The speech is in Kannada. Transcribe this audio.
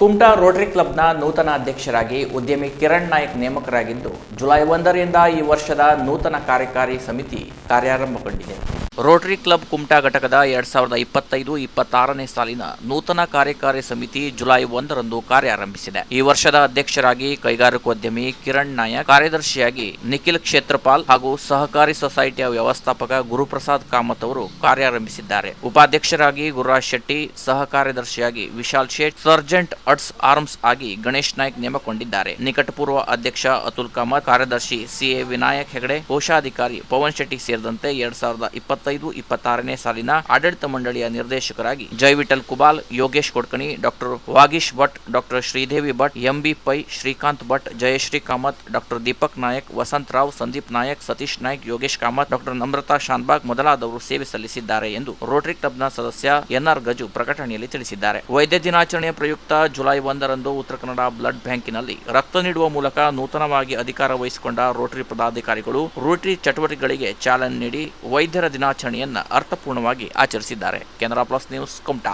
ಕುಮಟಾ ರೋಟರಿ ಕ್ಲಬ್ನ ನೂತನ ಅಧ್ಯಕ್ಷರಾಗಿ ಉದ್ಯಮಿ ಕಿರಣ್ ನಾಯಕ್ ನೇಮಕರಾಗಿದ್ದು, ಜುಲೈ ಒಂದರಿಂದ ಈ ವರ್ಷದ ನೂತನ ಕಾರ್ಯಕಾರಿ ಸಮಿತಿ ಕಾರ್ಯಾರಂಭಗೊಂಡಿದೆ. ರೋಟರಿ ಕ್ಲಬ್ ಕುಮಟಾ ಘಟಕದ ಎರಡ್ ಸಾವಿರದ ಇಪ್ಪತ್ತೈದು, ಇಪ್ಪತ್ತಾರನೇ ಸಾಲಿನ ನೂತನ ಕಾರ್ಯಕಾರಿ ಸಮಿತಿ ಜುಲೈ ಒಂದರಂದು ಕಾರ್ಯಾರಂಭಿಸಿದೆ. ಈ ವರ್ಷದ ಅಧ್ಯಕ್ಷರಾಗಿ ಕೈಗಾರಿಕೋದ್ಯಮಿ ಕಿರಣ್ ನಾಯಕ್, ಕಾರ್ಯದರ್ಶಿಯಾಗಿ ನಿಖಿಲ್ ಕ್ಷೇತ್ರಪಾಲ್ ಹಾಗೂ ಸಹಕಾರಿ ಸೊಸೈಟಿಯ ವ್ಯವಸ್ಥಾಪಕ ಗುರುಪ್ರಸಾದ್ ಕಾಮತ್ ಅವರು ಕಾರ್ಯಾರಂಭಿಸಿದ್ದಾರೆ. ಉಪಾಧ್ಯಕ್ಷರಾಗಿ ಗುರುರಾಜ್ ಶೆಟ್ಟಿ ಸಹ ಕಾರ್ಯದರ್ಶಿಯಾಗಿ Vishal Shet, sergeant at arms ಆಗಿ ಗಣೇಶ್ ನಾಯ್ಕ್ ನೇಮಕೊಂಡಿದ್ದಾರೆ ನಿಕಟಪೂರ್ವ ಅಧ್ಯಕ್ಷ ಅತುಲ್ ಕಾಮತ್ ಕಾರ್ಯದರ್ಶಿ ಸಿಎ ವಿನಾಯಕ್ ಹೆಗಡೆ, ಕೋಶಾಧಿಕಾರಿ ಪವನ್ ಶೆಟ್ಟಿ ಸೇರಿದಂತೆ ಎರಡ್ ಸಾವಿರದ ಇಪ್ಪತ್ತೈದು ಇಪ್ಪತ್ತಾರನೇ ಸಾಲಿನ ಆಡಳಿತ ಮಂಡಳಿಯ ನಿರ್ದೇಶಕರಾಗಿ Jaivittal Kubal, Yogesh Kodkani, doctor Vagish Bhat, doctor Sridevi Bhat, M B Pai Srikanth Bhat, Jayashree Kamath, doctor Deepak Nayak, Vasant Rao, Sandeep Nayak, Satish Nayak, Yogesh Kamath, doctor Namratha Shanbhag ಮೊದಲಾದವರು ಸೇವೆ ಸಲ್ಲಿಸಿದ್ದಾರೆ ಎಂದು ರೋಟರಿ ಕ್ಲಬ್ನ ಸದಸ್ಯ ಎನ್ಆರ್ ಗಜು ಪ್ರಕಟಣೆಯಲ್ಲಿ ತಿಳಿಸಿದ್ದಾರೆ. ವೈದ್ಯ ದಿನಾಚರಣೆಯ ಪ್ರಯುಕ್ತ ಜುಲೈ ಒಂದರಂದು ಉತ್ತರ ಕನ್ನಡ ಬ್ಲಡ್ ಬ್ಯಾಂಕಿನಲ್ಲಿ ರಕ್ತ ನೀಡುವ ಮೂಲಕ ನೂತನವಾಗಿ ಅಧಿಕಾರ ವಹಿಸಿಕೊಂಡ ರೋಟರಿ ಪದಾಧಿಕಾರಿಗಳು ರೋಟರಿ ಚಟುವಟಿಕೆಗಳಿಗೆ ಚಾಲನೆ ನೀಡಿ ವೈದ್ಯರ ದಿನಾಚರಣೆಯನ್ನ ಅರ್ಥಪೂರ್ಣವಾಗಿ ಆಚರಿಸಿದ್ದಾರೆ. Canara plus news Kumta.